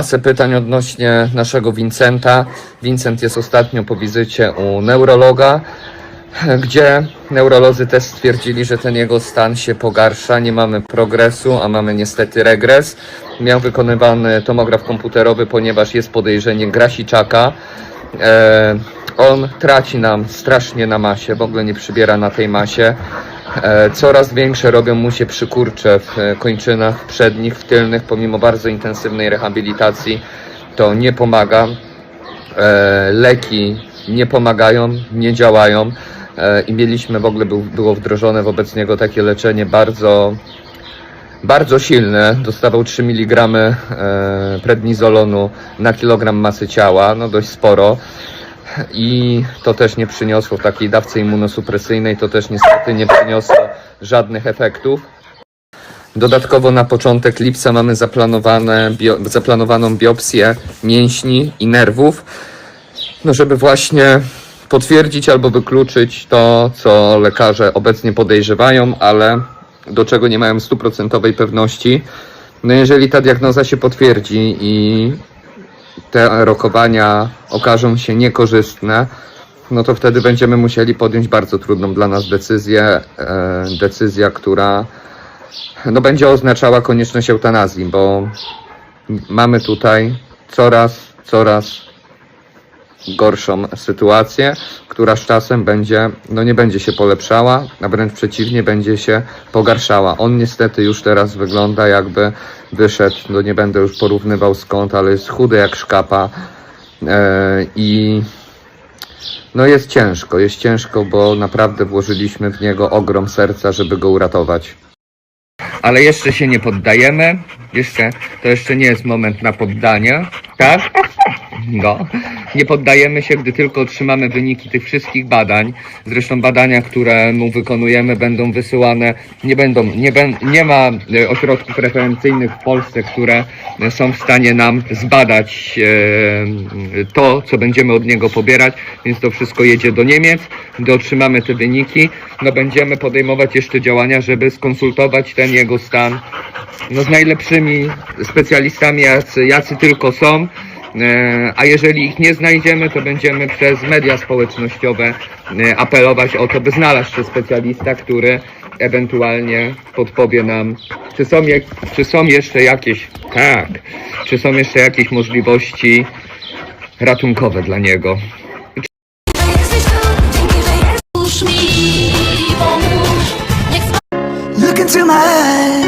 Masę pytań odnośnie naszego Vincenta. Vincent jest ostatnio po wizycie u neurologa, gdzie neurolodzy też stwierdzili, że ten jego stan się pogarsza. Nie mamy progresu, a mamy niestety regres. Miał wykonywany tomograf komputerowy, ponieważ jest podejrzenie grasiczaka. E, on traci nam strasznie na masie, w ogóle nie przybiera na tej masie. E, coraz większe robią mu się przykurcze w e, kończynach przednich, w tylnych, pomimo bardzo intensywnej rehabilitacji. To nie pomaga. E, leki nie pomagają, nie działają. I mieliśmy w ogóle był, było wdrożone wobec niego takie leczenie bardzo bardzo silne. Dostawał 3 mg prednizolonu na kilogram masy ciała, no dość sporo. I to też nie przyniosło w takiej dawce immunosupresyjnej, to też niestety nie przyniosło żadnych efektów. Dodatkowo na początek lipca mamy zaplanowane, bio, zaplanowaną biopsję mięśni i nerwów, no żeby właśnie potwierdzić albo wykluczyć to, co lekarze obecnie podejrzewają, ale do czego nie mają stuprocentowej pewności. No jeżeli ta diagnoza się potwierdzi i te rokowania okażą się niekorzystne, no to wtedy będziemy musieli podjąć bardzo trudną dla nas decyzję, e, decyzja, która no będzie oznaczała konieczność eutanazji, bo mamy tutaj coraz, coraz gorszą sytuację, która z czasem będzie, no nie będzie się polepszała, a wręcz przeciwnie, będzie się pogarszała. On niestety już teraz wygląda jakby wyszedł, no nie będę już porównywał skąd, ale jest chudy jak szkapa e, i no jest ciężko, jest ciężko, bo naprawdę włożyliśmy w niego ogrom serca, żeby go uratować. Ale jeszcze się nie poddajemy. Jeszcze, to jeszcze nie jest moment na poddanie, tak? No. Nie poddajemy się, gdy tylko otrzymamy wyniki tych wszystkich badań. Zresztą badania, które mu wykonujemy, będą wysyłane, nie będą, nie, bę- nie ma e, ośrodków referencyjnych w Polsce, które są w stanie nam zbadać e, to, co będziemy od niego pobierać, więc to wszystko jedzie do Niemiec, gdy otrzymamy te wyniki, no będziemy podejmować jeszcze działania, żeby skonsultować ten jego stan no, z najlepszymi specjalistami, jacy, jacy tylko są. E, A jeżeli ich nie znajdziemy, to będziemy przez media społecznościowe e, apelować o to, by znalazł się specjalista, który ewentualnie podpowie nam, czy są, jak, czy są jeszcze jakieś, tak, czy są jeszcze jakieś możliwości ratunkowe dla niego. Look into my